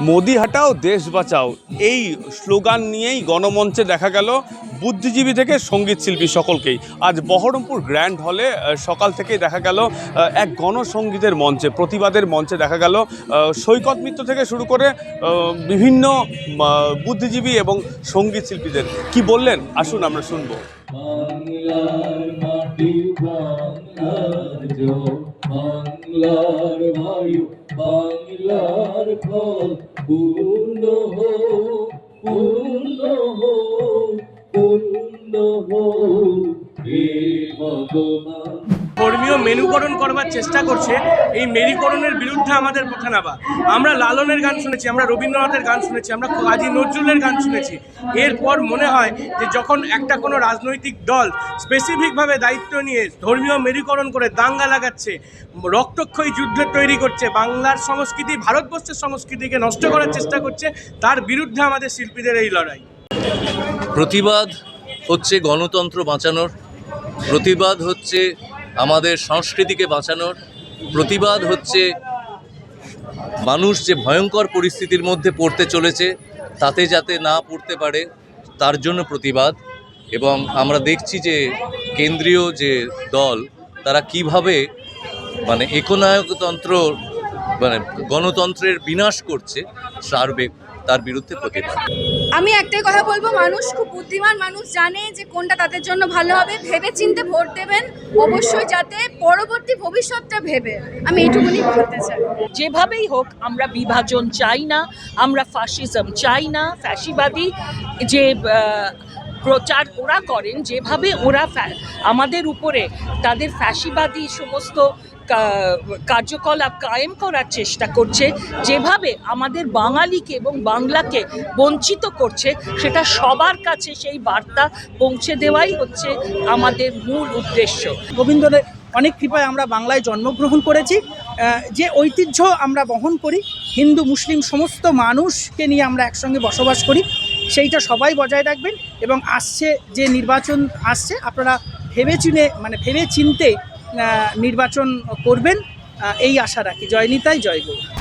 মোদি হাটাও, দেশ বাঁচাও। এই স্লোগান নিয়েই গণমঞ্চে দেখা গেল বুদ্ধিজীবী থেকে সংগীত শিল্পী সকলকেই। আজ বহরমপুর গ্র্যান্ড হলে সকাল থেকেই দেখা গেল এক গণসঙ্গীতের মঞ্চে, প্রতিবাদের মঞ্চে দেখা গেল সৈকত মিত্র থেকে শুরু করে বিভিন্ন বুদ্ধিজীবী এবং সংগীত শিল্পীদের। কি বললেন? আসুন, আমরা শুনব। বাংলার মাটি বাংলার বাংলার বায়ু বাংলার ফল পূর্ণ হোক পূর্ণ হোক। হোক ধর্মীয় মেনুকরণ করবার চেষ্টা করছে, এই মেরিকরণের বিরুদ্ধে আমাদের পথে নামা। আমরা লালনের গান শুনেছি, আমরা রবীন্দ্রনাথের গান শুনেছি, আমরা কাজী নজরুলের গান শুনেছি। এরপর মনে হয় যে যখন একটা কোনো রাজনৈতিক দল স্পেসিফিকভাবে দায়িত্ব নিয়ে ধর্মীয় মেরুকরণ করে দাঙ্গা লাগাচ্ছে, রক্তক্ষয়ী যুদ্ধ তৈরি করছে, বাংলার সংস্কৃতি, ভারতবর্ষের সংস্কৃতিকে নষ্ট করার চেষ্টা করছে, তার বিরুদ্ধে আমাদের শিল্পীদের এই লড়াই। প্রতিবাদ হচ্ছে গণতন্ত্র বাঁচানোর, প্রতিবাদ হচ্ছে আমাদের সংস্কৃতিকে বাঁচানোর, প্রতিবাদ হচ্ছে মানুষ যে ভয়ঙ্কর পরিস্থিতির মধ্যে পড়তে চলেছে তাতে যাতে না পড়তে পারে, তার জন্য প্রতিবাদ। এবং আমরা দেখছি যে কেন্দ্রীয় যে দল, তারা কীভাবে মানে একনায়কতন্ত্র মানে গণতন্ত্রের বিনাশ করছে তার বে- তার বিরুদ্ধে প্রতিবাদ। আমি একটাই কথা বলব মানুষ খুব বুদ্ধিমান মানুষ জানে যে কোনটা তাদের জন্য ভালো হবে। ভেবে চিনতে ভোট দেবেন অবশ্যই যাতে পরবর্তী ভবিষ্যৎটা ভেবে। আমি এইটুকুনি বলতে চাই। যেভাবেই হোক আমরা বিভাজন চাই না আমরা ফাসিজম চাই না ফ্যাসিবাদী যে প্রচার ওরা করেন, যেভাবে ওরা আমাদের উপরে তাদের ফ্যাসিবাদী সমস্ত কার্যকলাপ কায়েম করার চেষ্টা করছে, যেভাবে আমাদের বাঙালিকে এবং বাংলাকে বঞ্চিত করছে, সেটা সবার কাছে সেই বার্তা পৌঁছে দেওয়াই হচ্ছে আমাদের মূল উদ্দেশ্য। গোবিন্দনের অনেক কৃপায় আমরা বাংলায় জন্মগ্রহণ করেছি। যে ঐতিহ্য আমরা বহন করি, হিন্দু, মুসলিম, সমস্ত মানুষকে নিয়ে আমরা একসঙ্গে বসবাস করি। সেইটা সবাই বজায় রাখবেন এবং আসছে যে নির্বাচন আসছে, আপনারা ভেবে চিনে মানে ভেবে চিনতে নির্বাচন করবেন এই আশা রাখি। জয় নিতাই, জয় গৌর।